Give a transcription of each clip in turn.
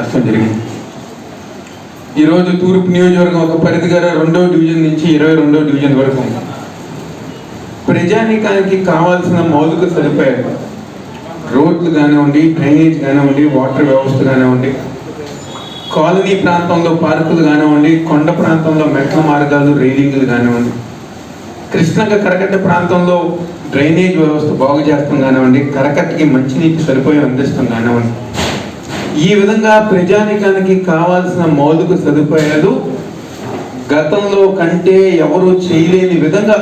నష్టం జరిగింది. ఈరోజు తూర్పు నియోజకవర్గం ఒక పరిధి గారు రెండో డివిజన్ నుంచి ఇరవై రెండో డివిజన్ వరకు ఉంది. ప్రజానీకానికి కావాల్సిన మౌలిక సదుపాయాలు రోడ్లు కానివ్వండి డ్రైనేజ్ కానివ్వండి వాటర్ వ్యవస్థ కానివ్వండి కాలనీ ప్రాంతంలో పార్కులు కానివ్వండి కొండ ప్రాంతంలో మెట్ల మార్గాలు రైలింగ్లు కానివ్వండి కృష్ణగ కరకట్ట ప్రాంతంలో డ్రైనేజ్ వ్యవస్థ బాగు చేస్తాం కానివ్వండి కరకట్టకి మంచినీటి సరిపోయి అందిస్తాం కానివ్వండి ఈ విధంగా ప్రజానికానికి కావాల్సిన మౌలిక సదుపాయాలు గతంలో కంటే ఎవరు చేయలేని విధంగా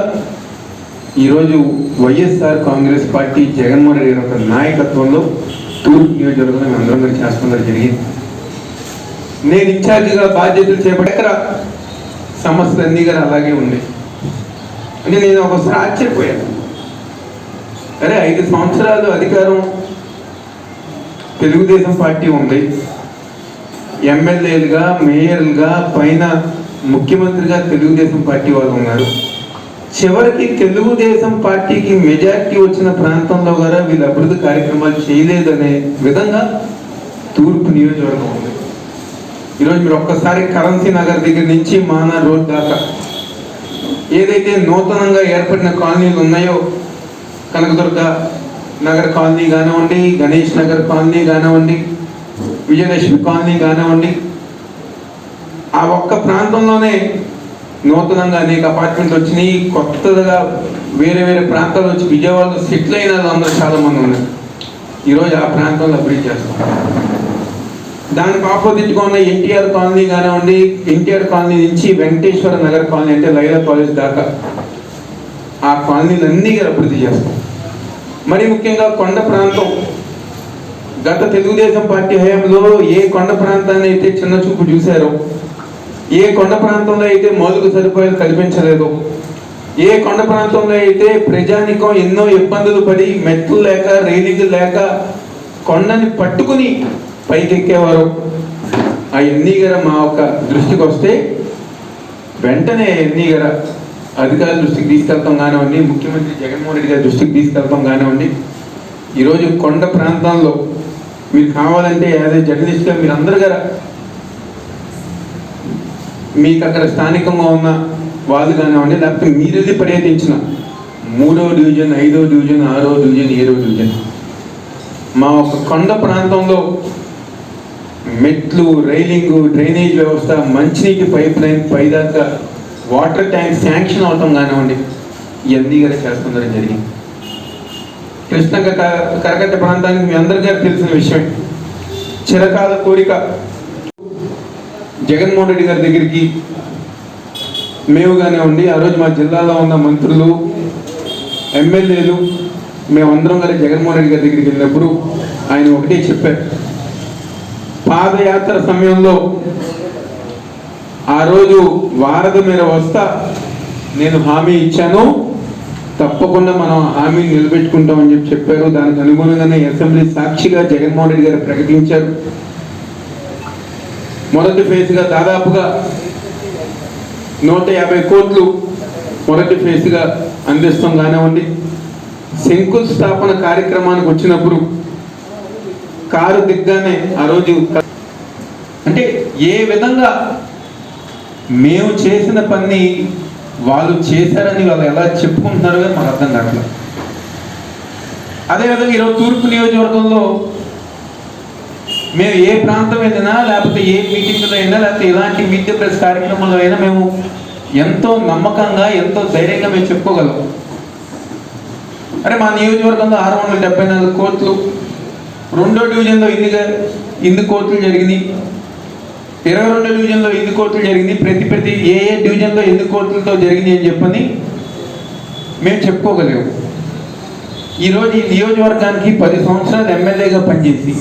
ఈరోజు వైఎస్ఆర్ కాంగ్రెస్ పార్టీ జగన్మోహన్ రెడ్డి గారి యొక్క నాయకత్వంలో తూర్పు నియోజకవర్గంలో మేము అందరం కూడా చేస్తున్నది జరిగింది. నేను ఇన్ఛార్జిగా బాధ్యతలు చేపట్టాక సమస్యలు అన్నీ కూడా అలాగే ఉన్నాయి అంటే నేను ఒకసారి ఆశ్చర్యపోయాను. అరే ఐదు సంవత్సరాలు అధికారం తెలుగుదేశం పార్టీ ఉంది. ఎమ్మెల్యేలుగా మేయర్లుగా పైన ముఖ్యమంత్రిగా తెలుగుదేశం పార్టీ వాళ్ళు ఉన్నారు. చివరికి తెలుగుదేశం పార్టీకి మెజార్టీ వచ్చిన ప్రాంతంలో కూడా వీళ్ళు అభివృద్ధి కార్యక్రమాలు చేయలేదనే విధంగా తూర్పు నియోజకవర్గం ఉంది. ఈరోజు మీరు ఒక్కసారి కరెన్సీ నగర్ దగ్గర నుంచి మానా రోడ్ దాకా ఏదైతే నూతనంగా ఏర్పడిన కాలనీలు ఉన్నాయో కనకదుర్గ నగర్ కాలనీ కానివ్వండి గణేష్ నగర్ కాలనీ కానివ్వండి విజయలక్ష్మి కాలనీ కానివ్వండి ఆ ఒక్క ప్రాంతంలోనే నూతనంగా అనేక అపార్ట్మెంట్లు వచ్చినాయి. కొత్తగా వేరే వేరే ప్రాంతాలు వచ్చి విజయవాడలో సెటిల్ అయిన అందరూ చాలా మంది ఉన్నారు. ఈరోజు ఆ ప్రాంతంలో అభివృద్ధి చేస్తాం దానికి ఆపోజిట్గా ఉన్న ఎన్టీఆర్ కాలనీ కానివ్వండి ఎన్టీఆర్ కాలనీ నుంచి వెంకటేశ్వర నగర్ కాలనీ అంటే లైలా కాలేజ్ దాకా ఆ కాలనీలన్నీ అభివృద్ధి చేస్తాం మరి ముఖ్యంగా కొండ ప్రాంతం. గత తెలుగుదేశం పార్టీ హయాంలో ఏ కొండ ప్రాంతాన్ని అయితే చిన్న చూపు చూశారో ఏ కొండ ప్రాంతంలో అయితే మౌలిక సదుపాయాలు కల్పించలేదు ఏ కొండ ప్రాంతంలో అయితే ప్రజానికం ఎన్నో ఇబ్బందులు పడి మెట్లు లేక రేలింగ్ లేక కొండని పట్టుకుని పైకెక్కేవారు. అవన్నీ గారు మా యొక్క దృష్టికి వస్తే వెంటనే ఎన్ని గారు అధికారుల దృష్టికి తీసుకెళ్తాం కానివ్వండి ముఖ్యమంత్రి జగన్మోహన్ రెడ్డి గారి దృష్టికి తీసుకెళ్తాం కానివ్వండి ఈరోజు కొండ ప్రాంతంలో మీరు కావాలంటే యాజ్ ఏ జర్నలిస్ట్గా మీరు అందరు గారు మీకు అక్కడ స్థానికంగా ఉన్న వాళ్ళు కానివ్వండి లేకపోతే మీరు వెళ్ళి పర్యటించిన మూడో డివిజన్ ఐదో డివిజన్ ఆరో డివిజన్ ఏడో డివిజన్. మా ఒక కొండ ప్రాంతంలో మెట్లు రైలింగ్ డ్రైనేజ్ వ్యవస్థ మంచినీటి పైప్ లైన్ పైదాకా వాటర్ ట్యాంక్ శాంక్షన్ అవటం కానివ్వండి ఇవన్నీ గారు చేస్తుందని జరిగింది. కృష్ణ కరకట్ట ప్రాంతానికి మీ అందరికీ తెలిసిన విషయం. చిరకాల కోరిక. జగన్మోహన్ రెడ్డి గారి దగ్గరికి మేము కానివ్వండి ఆ రోజు మా జిల్లాలో ఉన్న మంత్రులు ఎమ్మెల్యేలు మేమందరం కలిసి జగన్మోహన్ రెడ్డి గారి దగ్గరికి వెళ్ళినప్పుడు ఆయన ఒకటే చెప్పారు. పాదయాత్ర సమయంలో ఆ రోజు వారధి మీద వస్తా నేను హామీ ఇచ్చాను. తప్పకుండా మనం హామీని నిలబెట్టుకుంటామని చెప్పి చెప్పారు. దానికి అనుగుణంగానే అసెంబ్లీ సాక్షిగా జగన్మోహన్ రెడ్డి గారు ప్రకటించారు. మొదటి ఫేజ్గా దాదాపుగా నూట యాభై కోట్లు మొదటి ఫేజ్గా అందిస్తాం కానివ్వండి. శంకుస్థాపన కార్యక్రమానికి వచ్చినప్పుడు కారు దిగ్గానే ఆ రోజు అంటే ఏ విధంగా మేము చేసిన పని వాళ్ళు చేశారని వాళ్ళు ఎలా చెప్పుకుంటున్నారో కానీ మాకు అర్థం కావట్లేదు. అదేవిధంగా ఈరోజు తూర్పు నియోజకవర్గంలో మేము ఏ ప్రాంతం అయినా లేకపోతే ఏ మీటింగ్లో అయినా లేకపోతే ఎలాంటి మీడియా ప్రెస్ కార్యక్రమంలో అయినా మేము ఎంతో నమ్మకంగా ఎంతో ధైర్యంగా మేము చెప్పుకోగలం. అరే మా నియోజకవర్గంలో ఆరు వందల డెబ్బై నాలుగు కోట్లు రెండో డివిజన్లో ఇన్ని ఇన్ని కోట్లు జరిగినాయి. ఇరవై రెండు డివిజన్లో ఎన్ని కోర్టులు జరిగింది? ప్రతి ప్రతి ఏ ఏ డివిజన్లో ఎన్ని కోర్టులతో జరిగింది అని చెప్పని మేము చెప్పుకోగలేము. ఈరోజు ఈ నియోజకవర్గానికి పది సంవత్సరాలు ఎమ్మెల్యేగా పనిచేసి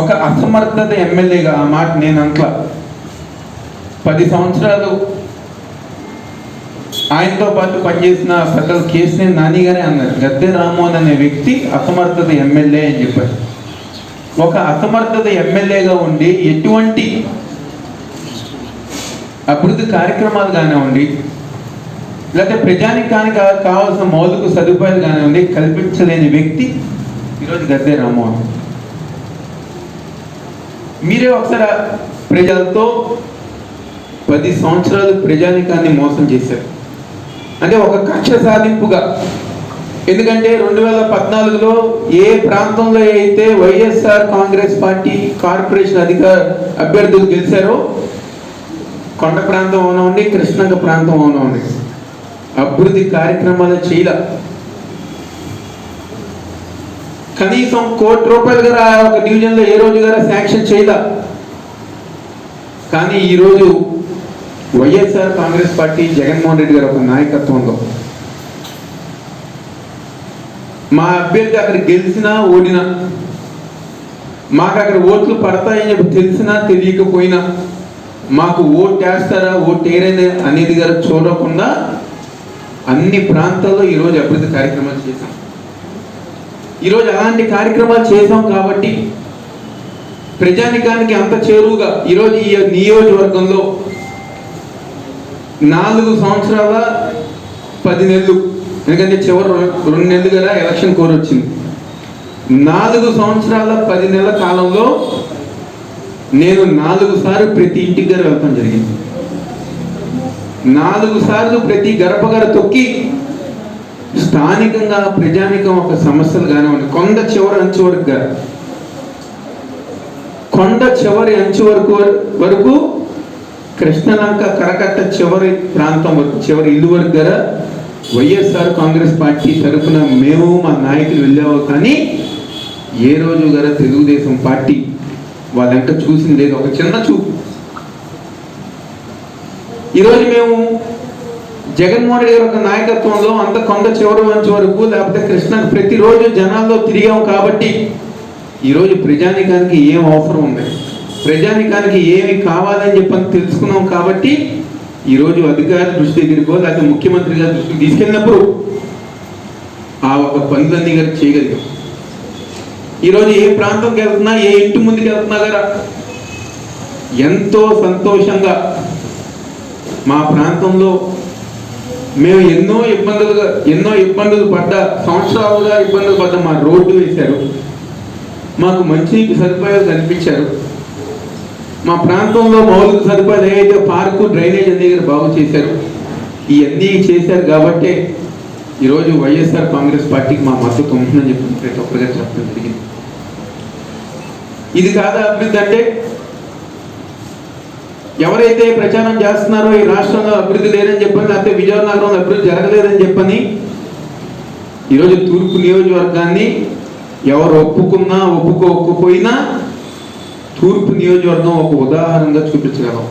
ఒక అసమర్థత ఎమ్మెల్యేగా ఆ మాట నేను అంట్లా పది సంవత్సరాలు ఆయనతో పాటు పనిచేసిన సకల కేసీఆర్ నానిగానే అన్నారు. గద్దె రామ్మోహన్ అనే వ్యక్తి అసమర్థత ఎమ్మెల్యే అని చెప్పారు. ఒక అసమర్థత ఎమ్మెల్యేగా ఉండి ఎటువంటి అభివృద్ధి కార్యక్రమాలు కానివ్వండి లేకపోతే ప్రజానికానికి కా- కావాల్సిన మౌలిక సదుపాయాలు కానివ్వండి కల్పించలేని వ్యక్తి ఈరోజు గద్దె రామ్మోహన్. మీరే ఒకసారి ప్రజలతో పది సంవత్సరాలు ప్రజానికాన్ని మోసం చేశారు. అంటే ఒక కక్ష సాధింపుగా ఎందుకంటే రెండు వేల పద్నాలుగులో ఏ ప్రాంతంలో అయితే వైఎస్ఆర్ కాంగ్రెస్ పార్టీ కార్పొరేషన్ అధికార అభ్యర్థులు గెలిచారో కొండ ప్రాంతం అవునండి కృష్ణంగ ప్రాంతం అవునండి అభివృద్ధి కార్యక్రమాలు చేయాల. కనీసం కోటి రూపాయలు గారు ఒక డివిజన్లో ఏ రోజు గారు శాంక్షన్ చేయదా కానీ ఈరోజు వైఎస్ఆర్ కాంగ్రెస్ పార్టీ జగన్మోహన్ రెడ్డి గారు ఒక నాయకత్వంలో మా అభ్యర్థి అక్కడ గెలిచినా ఓడినా మాకు అక్కడ ఓట్లు పడతాయని చెప్పి తెలిసినా తెలియకపోయినా మాకు ఓటు వేస్తారా ఓటు ఏరైనా అనేది గారు చూడకుండా అన్ని ప్రాంతాల్లో ఈరోజు అభివృద్ధి కార్యక్రమాలు చేశాం. ఈరోజు అలాంటి కార్యక్రమాలు చేశాం కాబట్టి ప్రజానికానికి అంత చేరువుగా ఈరోజు ఈ నియోజకవర్గంలో నాలుగు సంవత్సరాల పది నెలలు ఎందుకంటే చివరి రెండు నెలలు కదా ఎలక్షన్ కోర్ వచ్చింది నాలుగు సంవత్సరాల పది నెలల కాలంలో నేను నాలుగు సార్లు ప్రతి ఇంటికి గారు వెళ్తాం జరిగింది. నాలుగు సార్లు ప్రతి గడప గడ తొక్కి స్థానికంగా ప్రజానికం ఒక సమస్యలు కానివ్వండి. కొండ చివరి అంచు వరకు కొండ చివరి అంచు వరకు వరకు కృష్ణలంక కరకట్ట చివరి ప్రాంతం వరకు చివరి ఇల్లు వరకు కదా వైఎస్ఆర్ కాంగ్రెస్ పార్టీ తరఫున మేము మా నాయకులు వెళ్ళాము కానీ ఏ రోజు గారా తెలుగుదేశం పార్టీ వాళ్ళంక చూసింది లేదు. ఒక చిన్న చూపు. ఈరోజు మేము జగన్మోహన్ రెడ్డి గారి యొక్క నాయకత్వంలో అంత కొండ చివరి మంచి వరకు లేకపోతే కృష్ణకు ప్రతిరోజు జనాల్లో తిరిగాం కాబట్టి ఈరోజు ప్రజానికానికి ఏం అవసరం ఉంది? ప్రజానికానికి ఏమి కావాలని చెప్పని తెలుసుకున్నాం కాబట్టి ఈరోజు అధికారి దృష్టి దగ్గరికో లేకపోతే ముఖ్యమంత్రి గారి దృష్టికి తీసుకెళ్ళినప్పుడు ఆ ఒక పనులన్నీ గారు చేయగలిగాం. ఈరోజు ఏ ప్రాంతంకి వెళ్తున్నా ఏ ఇంటి ముందుకు వెళ్తున్నా గారా ఎంతో సంతోషంగా మా ప్రాంతంలో మేము ఎన్నో ఇబ్బందులుగా ఎన్నో ఇబ్బందులు పడ్డ సంవత్సరాలుగా ఇబ్బందులు పడ్డ మా రోడ్డు వేశారు. మాకు మంచి సదుపాయాలు కనిపించారు మా ప్రాంతంలో మౌలిక సదుపాయాలు ఏవైతే పార్కు డ్రైనేజ్ దగ్గర బాగు చేశారు ఇవన్నీ చేశారు కాబట్టే ఈరోజు వైఎస్ఆర్ కాంగ్రెస్ పార్టీకి మా మద్దతు ఉంటుందని చెప్పి ప్రతి ఒక్కరిగా చెప్పడం జరిగింది. ఇది కాదా అభివృద్ధి అంటే? ఎవరైతే ప్రచారం చేస్తున్నారో ఈ రాష్ట్రంలో అభివృద్ధి లేదని చెప్పని లేకపోతే విజయనగరంలో అభివృద్ధి జరగలేదని చెప్పని ఈరోజు తూర్పు నియోజకవర్గాన్ని ఎవరు ఒప్పుకున్నా ఒప్పుకోకపోయినా తూర్పు నియోజకవర్గం ఒక ఉదాహరణగా చూపించగలం.